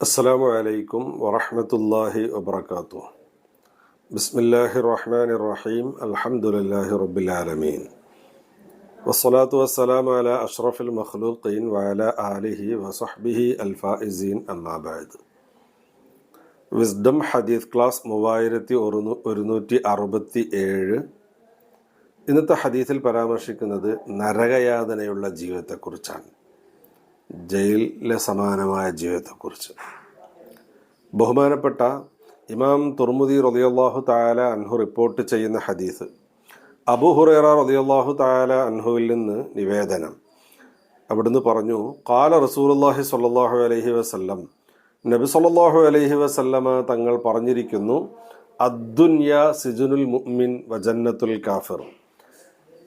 السلام عليكم ورحمة الله وبركاته بسم الله الرحمن الرحيم الحمد لله رب العالمين والصلاة والسلام على أشرف المخلوقين وعلى آله وصحبه الفائزين أما بعد wisdom ഹദീസ് class മൂവായിരത്തി ഒരുന്നൂ ഒരുന്നൂറ്റി അറുപത്തി ഏഴ് ഇന്നത്തെ ഹദീസിൽ പരാമർശിക്കുന്നത് നരകയാതനയുള്ള ജീവിതത്തെക്കുറിച്ചാണ് ജയിലിലെ സമാനമായ ജീവിതത്തെക്കുറിച്ച്. ബഹുമാനപ്പെട്ട ഇമാം തുർമുദി റളിയല്ലാഹു താല അൻഹു റിപ്പോർട്ട് ചെയ്യുന്ന ഹദീസ് അബു ഹുറേറ റളിയല്ലാഹു താല അൻഹുവിൽ നിന്ന് നിവേദനം. അവിടുന്ന് പറഞ്ഞു കാല റസൂലുള്ളാഹി സ്വല്ലല്ലാഹു അലഹി വസല്ലം നബി സല്ലാഹു അലഹി വസല്ലമ തങ്ങൾ പറഞ്ഞിരിക്കുന്നു അദ്ദുന്യ സിജുനുൽ മുഅ്മിൻ വജന്നത്തുൽ കാഫിർ.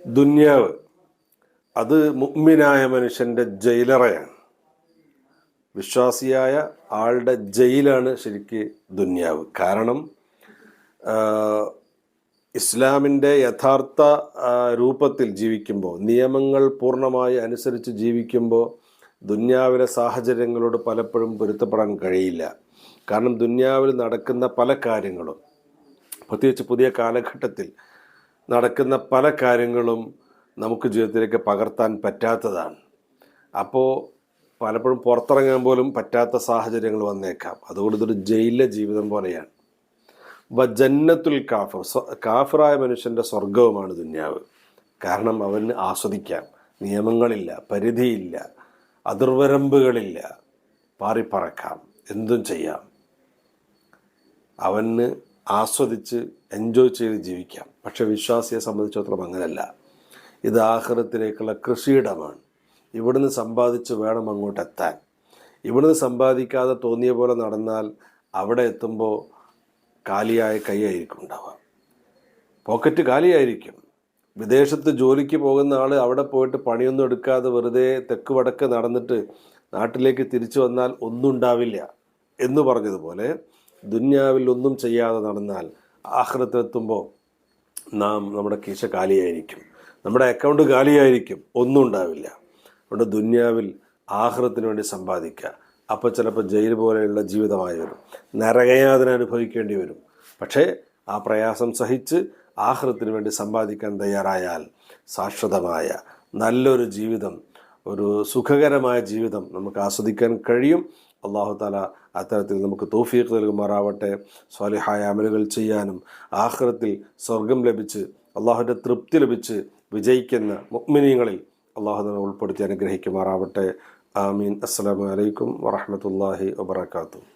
ദുന്യാവ് അത് മുഅ്മിനായ മനുഷ്യന്റെ ജയിലറയാണ്. വിശ്വാസിയായ ആളുടെ ജയിലാണ് ശരിക്ക് ദുന്യാവ്. കാരണം ഇസ്ലാമിന്റെ യഥാർത്ഥ രൂപത്തിൽ ജീവിക്കുമ്പോൾ നിയമങ്ങൾ പൂർണമായി അനുസരിച്ച് ജീവിക്കുമ്പോൾ ദുന്യാവിലെ സാഹചര്യങ്ങളോട് പലപ്പോഴും പൊരുത്തപ്പെടാൻ കഴിയില്ല. കാരണം ദുന്യാവിൽ നടക്കുന്ന പല കാര്യങ്ങളും പ്രത്യേകിച്ച് പുതിയ കാലഘട്ടത്തിൽ നടക്കുന്ന പല കാര്യങ്ങളും നമുക്ക് ജീവിതത്തിലേക്ക് പകർത്താൻ പറ്റാത്തതാണ്. അപ്പോൾ പലപ്പോഴും പുറത്തിറങ്ങാൻ പോലും പറ്റാത്ത സാഹചര്യങ്ങൾ വന്നേക്കാം. അതുകൊണ്ട് ഇതൊരു ജയിലിലെ ജീവിതം പോലെയാണ്. ജന്നത്തുൽ കാഫർ. കാഫറായ മനുഷ്യന്റെ സ്വർഗവുമാണ് ദുന്യാവ്. കാരണം അവന് ആസ്വദിക്കാം. നിയമങ്ങളില്ല പരിധിയില്ല അതിർവരമ്പുകളില്ല. പാറിപ്പറക്കാം. എന്തും ചെയ്യാം. അവന് ആസ്വദിച്ച് എൻജോയ് ചെയ്ത് ജീവിക്കാം. പക്ഷെ വിശ്വാസിയെ സംബന്ധിച്ചിടത്തോളം അങ്ങനല്ല. ഇത് ആഹ്റത്തിലേക്കുള്ള കൃഷിയിടമാണ്. ഇവിടുന്ന് സമ്പാദിച്ച് വേണം അങ്ങോട്ട് എത്താൻ. ഇവിടുന്ന് സമ്പാദിക്കാതെ തോന്നിയ പോലെ നടന്നാൽ അവിടെ എത്തുമ്പോൾ കാലിയായ കൈയായിരിക്കും ഉണ്ടാവുക. പോക്കറ്റ് കാലിയായിരിക്കും. വിദേശത്ത് ജോലിക്ക് പോകുന്ന ആൾ അവിടെ പോയിട്ട് പണിയൊന്നും എടുക്കാതെ വെറുതെ തെക്ക് വടക്ക് നടന്നിട്ട് നാട്ടിലേക്ക് തിരിച്ചു വന്നാൽ ഒന്നും ഉണ്ടാവില്ല എന്ന് പറഞ്ഞതുപോലെ ദുന്യാവിൽ ഒന്നും ചെയ്യാതെ നടന്നാൽ ആഹ്രത്തിലെത്തുമ്പോൾ നാം നമ്മുടെ കീശ കാലിയായിരിക്കും. നമ്മുടെ അക്കൗണ്ട് കാലിയായിരിക്കും. ഒന്നും ഉണ്ടാവില്ല. അതുകൊണ്ട് ദുന്യാവിൽ ആഹ്റത്തിന് വേണ്ടി സമ്പാദിക്കുക. അപ്പോൾ ചിലപ്പോൾ ജയിൽ പോലെയുള്ള ജീവിതമായി വരും. നരകയാതന അനുഭവിക്കേണ്ടി വരും. പക്ഷേ ആ പ്രയാസം സഹിച്ച് ആഹ്റത്തിന് വേണ്ടി സമ്പാദിക്കാൻ തയ്യാറായാൽ ശാശ്വതമായ നല്ലൊരു ജീവിതം ഒരു സുഖകരമായ ജീവിതം നമുക്ക് ആസ്വദിക്കാൻ കഴിയും. അള്ളാഹു താല അത്തരത്തിൽ നമുക്ക് തോഫീക്ക് നൽകുമാറാവട്ടെ. സ്വാലിഹായ അമലുകൾ ചെയ്യാനും ആഹ്റത്തിൽ സ്വർഗം ലഭിച്ച് അള്ളാഹുവിന്റെ തൃപ്തി ലഭിച്ച് വിജയിക്കുന്ന മുഗ്മിനീങ്ങളിൽ അള്ളാഹു നമ്മെ ഉൾപ്പെടുത്തി അനുഗ്രഹിക്കുമാറാവട്ടെ. ആമീൻ. അസ്സലാമു അലൈക്കും വറഹമത്തല്ലാഹി വബർക്കാത്തു